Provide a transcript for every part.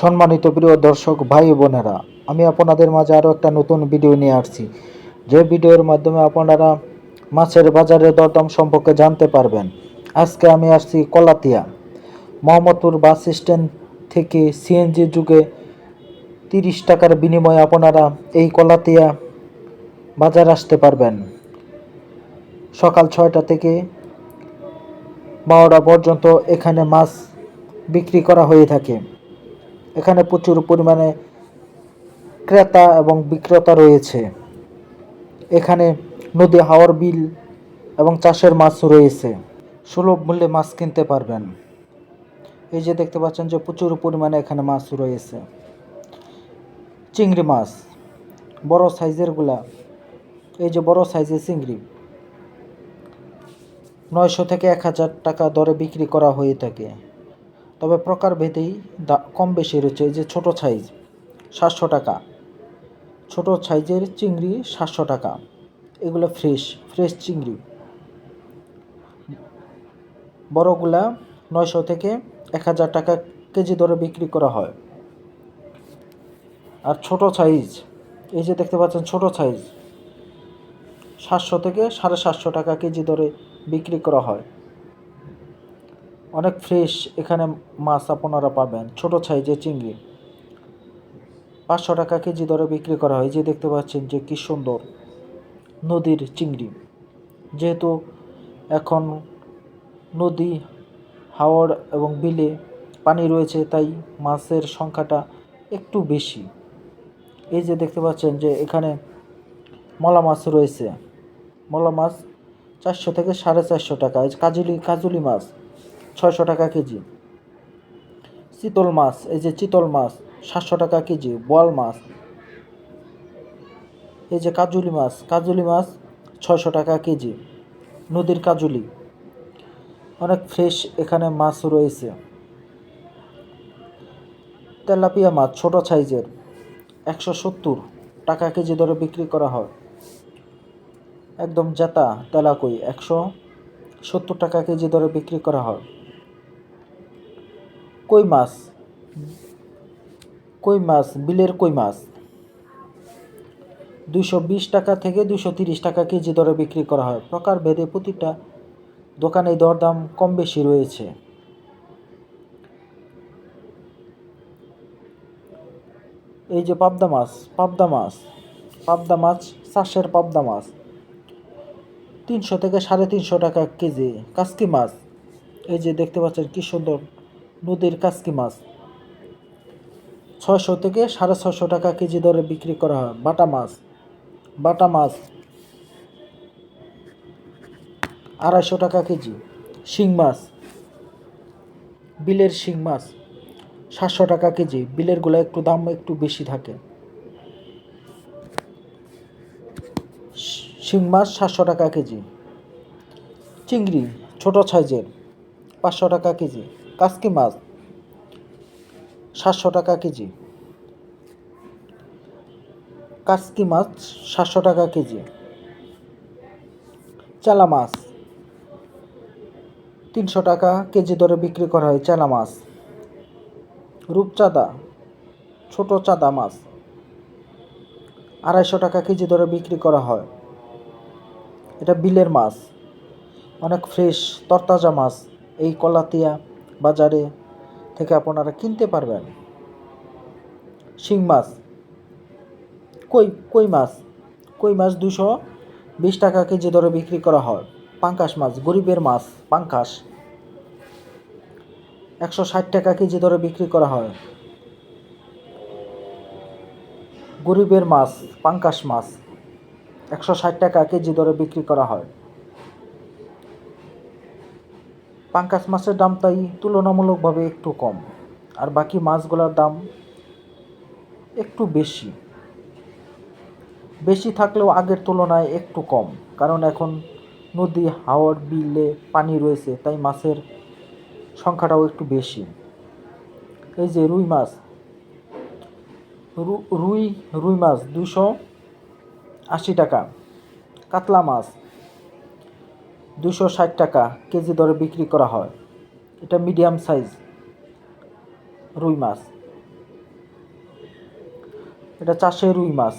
সম্মানিত প্রিয় দর্শক, ভাই বোনেরা, আমি আপনাদের মাঝে আরও একটা নতুন ভিডিও নিয়ে আসছি। যে ভিডিওর মাধ্যমে আপনারা মাছের বাজারের দরদাম সম্পর্কে জানতে পারবেন। আজকে আমি আসছি কলাতিয়া, মোহাম্মদপুর বাস স্ট্যান্ড থেকে সিএনজি যুগে তিরিশ টাকার বিনিময়ে আপনারা এই কলাতিয়া বাজার আসতে পারবেন। সকাল ছয়টা থেকে বারোটা পর্যন্ত এখানে মাছ বিক্রি করা হয়ে থাকে। এখানে প্রচুর পরিমাণে ক্রেতা এবং বিক্রেতা রয়েছে। এখানে নদী হাওয়ার বিল এবং চাষের মাছ রয়েছে। সুলভ মূল্যে মাছ কিনতে পারবেন। এই যে দেখতে পাচ্ছেন যে প্রচুর পরিমাণে এখানে মাছ রয়েছে। চিংড়ি মাছ, বড় সাইজেরগুলা এই যে বড় সাইজের চিংড়ি। নয়শো থেকে এক হাজার টাকা দরে বিক্রি করা হয়ে থাকে। তবে প্রকারভেদেই দা কম বেশি রয়েছে যে ছোট সাইজ, সাতশো টাকা। ছোট সাইজের চিংড়ি সাতশো টাকা। এগুলো ফ্রেশ ফ্রেশ চিংড়ি। বড়গুলা নয়শো থেকে এক হাজার টাকা কেজি দরে বিক্রি করা হয়। আর ছোট সাইজ, এই যে দেখতে পাচ্ছেন ছোট সাইজ, সাতশো থেকে সাড়ে সাতশো টাকা কেজি দরে বিক্রি করা হয়। অনেক ফ্রেশ এখানে মাছ আপনারা পাবেন। ছোট সাইজের চিংড়ি। পাঁচশো টাকা কেজি দরে বিক্রি করা হয়। যে দেখতে পাচ্ছেন যে কী সুন্দর নদীর চিংড়ি। যেহেতু এখন নদী হাওড় এবং বিলে পানি রয়েছে, তাই মাছের সংখ্যাটা একটু বেশি। এই যে দেখতে পাচ্ছেন যে এখানে মলা মাছ রয়েছে। মলা মাছ চারশো থেকে সাড়ে চারশো টাকা। কাজুলি কাজুলি মাছ। ছয়শো টাকা কেজি। চিতল মাছ, এই যে চিতল মাছ, সাতশো টাকা কেজি, বোয়াল মাছ, এই যে কাজুলি মাছ কাজুলি মাছ ছয়শো টাকা কেজি, নদীর কাজুলি। অনেক ফ্রেশ এখানে মাছ রয়েছে। তেলাপিয়া মাছ, ছোট সাইজের, একশো সত্তর টাকা কেজি দরে বিক্রি করা হয়। একদম জেতা তেলাকুই, একশো সত্তর টাকা কেজি দরে বিক্রি করা হয়। কই মাছ? কই মাছ? বিলের কই মাছ? দুশো বিশ টাকা থেকে দুশো তিরিশ টাকা কেজি দরে বিক্রি করা হয়। প্রকার ভেদে প্রতিটা দোকানে দরদাম কম বেশি রয়েছে। এই যে পাবদা মাছ পাবদা মাছ পাবদা মাছ, চাষের পাবদা মাছ। তিনশো থেকে সাড়ে তিনশো টাকা কেজি। কাস্কি মাছ। এই যে দেখতে পাচ্ছেন কি সুন্দর নদীর কাসকি মাছ। ছয়শো থেকে সাড়ে ছশো টাকা কেজি দরে বিক্রি করা হয় বাটা মাছ। বাটা মাছ আড়াইশো টাকা কেজি। শিং মাছ। বিলের শিং মাছ সাতশো টাকা কেজি। বিলেরগুলো একটু দাম একটু বেশি থাকে। শি- মাছ সাতশো টাকা কেজি। চিংড়ি ছোট সাইজের পাঁচশো টাকা কেজি। কাসকি মাছ, সাতশো টাকা কেজি। কাসকি মাছ, সাতশো টাকা কেজি। চালা মাছ, তিনশো টাকা কেজি দরে বিক্রি করা হয় চালা মাছ। রূপচাঁদা, ছোট চাঁদা মাছ, আড়াইশো টাকা কেজি দরে বিক্রি করা হয়। এটা বিলের মাছ, অনেক ফ্রেশ, তরতাজা মাছ, এই কলাতিয়া বাজারে থেকে আপনারা কিনতে পারবেন। শিং মাছ। কই কই মাছ? কই মাছ দুশো বিশ টাকা কেজি দরে বিক্রি করা হয়। পাঙ্কাশ মাছ, গরিবের মাছ, পাঙ্কাশ। একশো ষাট টাকা কেজি দরে বিক্রি করা হয়। গরিবের মাছ, পাঙ্কাশ মাছ, একশো ষাট টাকা কেজি দরে বিক্রি করা হয়। পাঙ্কাশ মাছের দাম তাই তুলনামূলকভাবে একটু কম, আর বাকি মাছগুলোর দাম একটু বেশি। বেশি থাকলেও আগের তুলনায় একটু কম, কারণ এখন নদী হাওড় বিলে পানি রয়েছে, তাই মাছের সংখ্যাটাও একটু বেশি। এই যে রুই মাছ রুই রুই মাছ দুশো আশি টাকা, কাতলা মাছ দুশো ষাট টাকা কেজি দরে বিক্রি করা হয়। এটা মিডিয়াম সাইজ রুই মাছ। এটা চাষের রুই মাছ।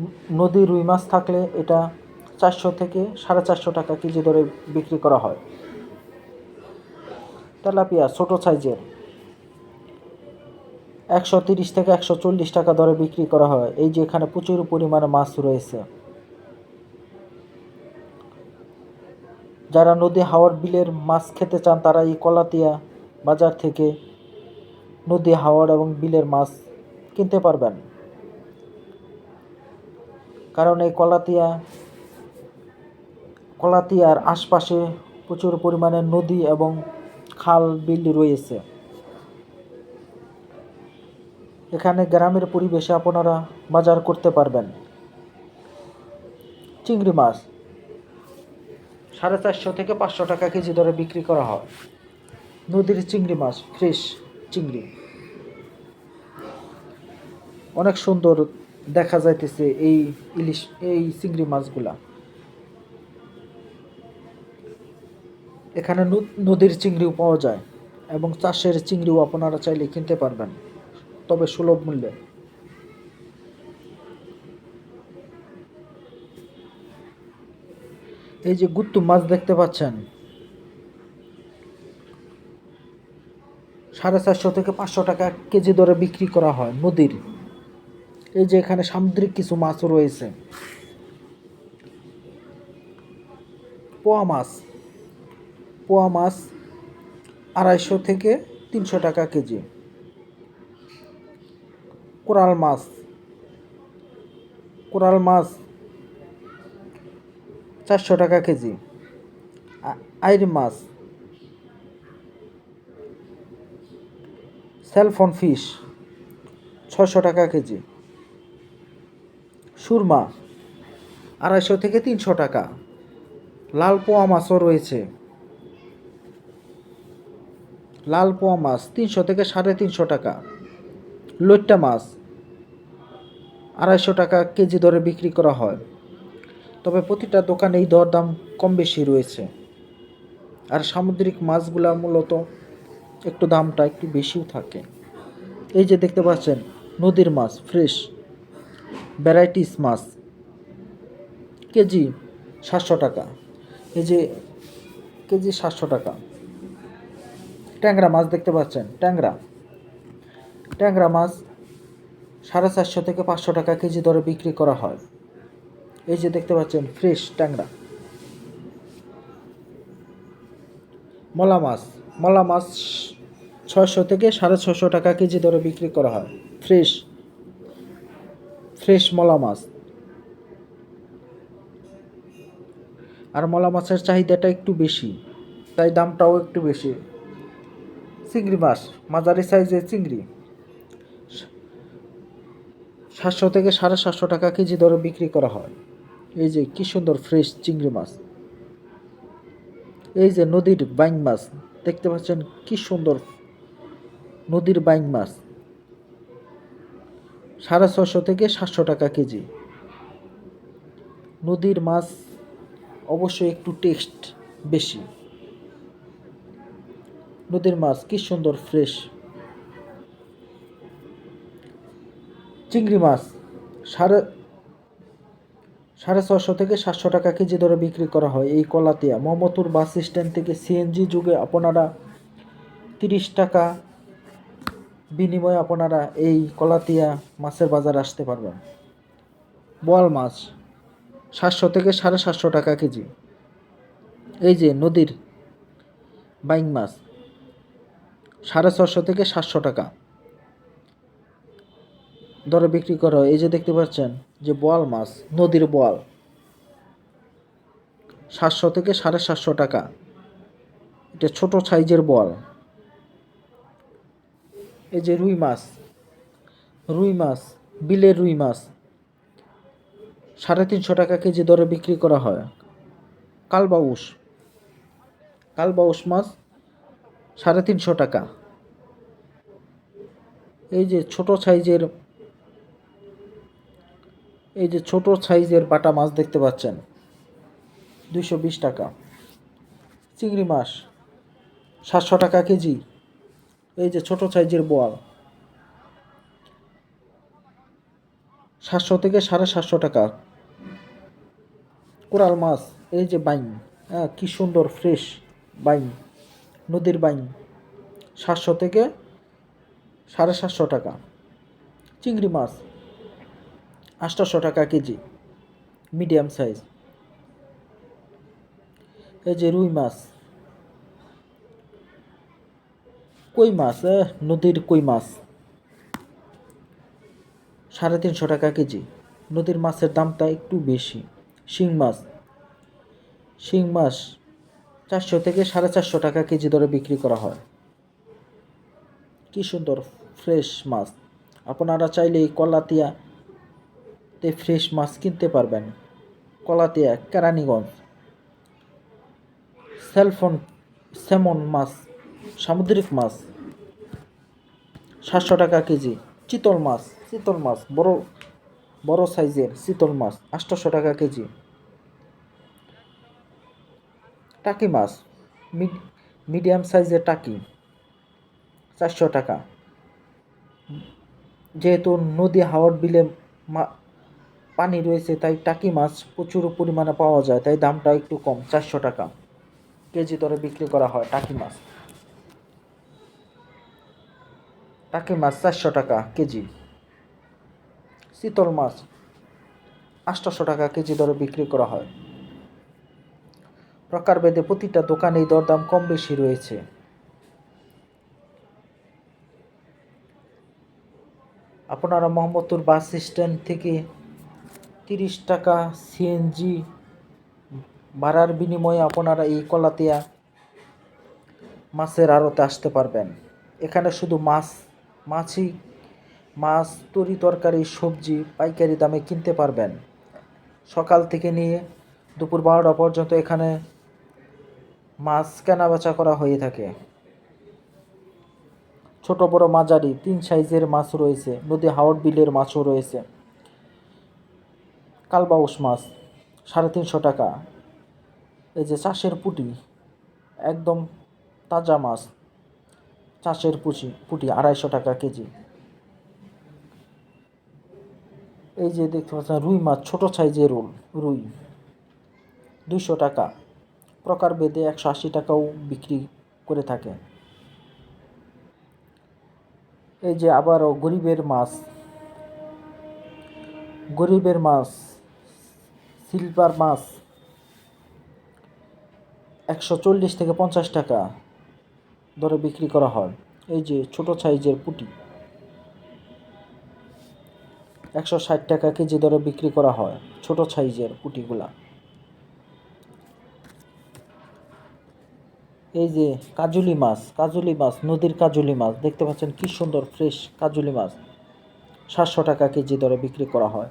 ন- নদীর রুই মাছ থাকলে এটা চারশো থেকে সাড়ে চারশো টাকা কেজি দরে বিক্রি করা হয়। তেলাপিয়া ছোট সাইজের। একশো তিরিশ থেকে একশো চল্লিশ টাকা দরে বিক্রি করা হয়। এই যে এখানে প্রচুর পরিমাণে মাছ রয়েছে। যারা নদী হাওর বিলের মাছ খেতে চান তারা এই কলাতিয়া বাজার থেকে নদী হাওর এবং বিলের মাছ কিনতে পারবেন। কারণ এই কলাতিয়া, কলাতিয়ার আশপাশে প্রচুর পরিমাণে নদী এবং খাল, বিল রয়েছে। এখানে গ্রামের পরিবেশে আপনারা বাজার করতে পারবেন। চিংড়ি মাছ। সাড়ে চারশো থেকে পাঁচশো টাকা কেজি দরে বিক্রি করা হয়। নদীর চিংড়ি মাছ, ফ্রেশ চিংড়ি। অনেক সুন্দর দেখা যাইতেছে এই ইলিশ, এই চিংড়ি মাছগুলা। এখানে নদীর চিংড়িও পাওয়া যায় এবং চাষের চিংড়িও আপনারা চাইলে কিনতে পারবেন, তবে সুলভ মূল্যে। এই যে গুত্তু মাছ দেখতে পাচ্ছেন? সাড়ে চারশো থেকে পাঁচশো টাকা কেজি দরে বিক্রি করা হয় নদীর। এই যে এখানে সামুদ্রিক কিছু মাছও রয়েছে। পোয়া মাছ। পোয়া মাছ আড়াইশো থেকে তিনশো টাকা কেজি। কোরাল মাছ। কোরাল মাছ চারশো টাকা কেজি। আইর মাছ। সেলফোন ফিশ ছশো টাকা কেজি। সুরমা, আড়াইশো থেকে তিনশো টাকা। লাল পোয়া মাছও রয়েছে। লাল পোয়া মাছ তিনশো থেকে সাড়ে তিনশো টাকা। লইট্টা মাছ, আড়াইশো টাকা কেজি দরে বিক্রি করা হয়। তবে প্রতিটা দোকানে এই দরদাম কম বেশি রয়েছে। আর সামুদ্রিক মাছগুলা মূলত একটু দামটা একটু বেশিও থাকে। এই যে দেখতে পাচ্ছেন, নদীর মাছ, ফ্রেশ ভ্যারাইটিস মাছ, কেজি সাতশো টাকা এই যে কেজি সাতশো টাকা। ট্যাংরা মাছ দেখতে পাচ্ছেন, ট্যাংরা। ট্যাংরা মাছ সাড়ে চারশো থেকে পাঁচশো টাকা কেজি দরে বিক্রি করা হয়। এই যে দেখতে পাচ্ছেন, ফ্রেশ ট্যাংরা। মলা মাছ মলা মাছ ছয়শো থেকে সাড়ে ছশো টাকা কেজি দরে বিক্রি করা হয়। ফ্রেশ ফ্রেশ মলা মাছ। আর মলা মাছের চাহিদাটা একটু বেশি, তাই দামটাও একটু বেশি। চিংড়ি মাছ, মাঝারি সাইজের চিংড়ি। সাতশো থেকে সাড়ে সাতশো টাকা কেজি দরে বিক্রি করা হয়। এই যে কি সুন্দর ফ্রেশ চিংড়ি মাছ। এই যে নদীর বাইং মাছ, দেখতে পাচ্ছেন কি সুন্দর নদীর বাইং মাছ। সাড়ে ছশো থেকে সাতশো টাকা কেজি। নদীর মাছ অবশ্যই একটু টেস্ট বেশি। নদীর মাছ কি সুন্দর ফ্রেশ চিংড়ি মাছ, সাড়ে সাড়ে ছশো থেকে সাতশো টাকা কেজি দরে বিক্রি করা হয় এই কলাতিয়া। মোহাম্মদপুর বাস স্ট্যান্ড থেকে সিএনজি যুগে আপনারা তিরিশ টাকা বিনিময়ে আপনারা এই কলাতিয়া মাছের বাজার আসতে পারবেন। বোয়াল মাছ, সাতশো থেকে সাড়ে সাতশো টাকা কেজি। এই যে নদীর বাইং মাছ, সাড়ে ছশো থেকে সাতশো টাকা দরে বিক্রি করা হয়। এই যে দেখতে পাচ্ছেন যে বোয়াল মাছ, নদীর বোয়াল। সাতশো থেকে সাড়ে সাতশো টাকা। এটা ছোট সাইজের বোয়াল। এই যে রুই মাছ। রুই মাছ, বিলের রুই মাছ। সাড়ে তিনশো টাকা কেজি দরে বিক্রি করা হয়। কালবাউস কালবাউস মাছ সাড়ে তিনশো টাকা। এই যে ছোট সাইজের এই যে ছোট সাইজের বাটা মাছ দেখতে পাচ্ছেন, দুইশো বিশ টাকা। চিংড়ি মাছ, সাতশো টাকা কেজি। এই যে ছোট সাইজের বোয়াল, সাতশো থেকে সাড়ে সাতশো টাকা। কোরাল মাছ, এই যে বাইন হ্যাঁ কী সুন্দর ফ্রেশ বাইন, নদীর বাইন, সাতশো থেকে সাড়ে সাতশো টাকা। চিংড়ি মাছ আটশোশো টাকা কেজি, মিডিয়াম সাইজ। এই যে রুই মাছ। কই মাছ? নদীর কই মাছ? সাড়ে তিনশো টাকা কেজি। নদীর মাছের দামটা একটু বেশি। শিং মাছ। শিং মাছ চারশো থেকে সাড়ে চারশো টাকা কেজি দরে বিক্রি করা হয়। কি সুন্দর ফ্রেশ মাছ। আপনারা চাইলে এই কলাতিয়াতে ফ্রেশ মাছ কিনতে পারবেন। কলাতিয়া, কেরানীগঞ্জ। সেলফোন স্যামন মাছ, সামুদ্রিক মাছ, সাতশো টাকা কেজি, চিতল মাছ চিতল মাছ, বড় বড় সাইজের চিতল মাছ, আটশোশো টাকা কেজি। টাকি মাছ মিডিয়াম সাইজের টাকি, চারশো টাকা। যেহেতু নদী হাওড় বিলে পানি রয়েছে, তাই টাকি মাছ প্রচুর পরিমাণে পাওয়া যায়, তাই দামটা একটু কম, চারশো টাকা কেজি দরে বিক্রি করা হয় টাকি মাছ। টাকি মাছ চারশো টাকা কেজি। শীতল মাছ আটশোশো টাকা কেজি দরে বিক্রি করা হয়। প্রকারভেদে প্রতিটা দোকানেই দরদাম কম বেশি রয়েছে। আপনারা মোহাম্মদপুর বাস স্ট্যান্ড থেকে তিরিশ টাকা সিএনজি ভাড়ার বিনিময়ে আপনারা এই কলাতিয়া মাছের আড়তে আসতে পারবেন। এখানে শুধু মাছ, মাছই, মাছ তরি তরকারি, সবজি, পাইকারি দামে কিনতে পারবেন। সকাল থেকে নিয়ে দুপুর বারোটা পর্যন্ত এখানে মাছ কেনা বেচা করা হয়ে থাকে। ছোট বড় মাঝারি, তিন সাইজের মাছ রয়েছে, নদী হাওড় বিলের মাছও রয়েছে। কালবাউস মাছ, সাড়ে তিনশো টাকা। এই যে চাষের পুটি, একদম তাজা মাছ, চাষের পুঁচি, পুঁটি আড়াইশো টাকা কেজি। এই যে দেখতে পাচ্ছেন, রুই মাছ, ছোটো সাইজের রুল, রুই, দুইশো টাকা। প্রকারভেদে একশো আশি টাকাও বিক্রি করে থাকে। এই যে আবারও গরিবের মাছ গরিবের মাছ সিলভার মাছ একশো চল্লিশ থেকে পঞ্চাশ টাকা দরে বিক্রি করা হয়। এই যে ছোট সাইজের পুটি একশো ষাট টাকা কেজি দরে বিক্রি করা হয় ছোট সাইজের পুটিগুলা। এই যে কাজুলি মাছ কাজুলি মাছ, নদীর কাজুলি মাছ, দেখতে পাচ্ছেন কি সুন্দর, ফ্রেশ কাজুলি মাছ, সাতশো টাকা কেজি দরে বিক্রি করা হয়।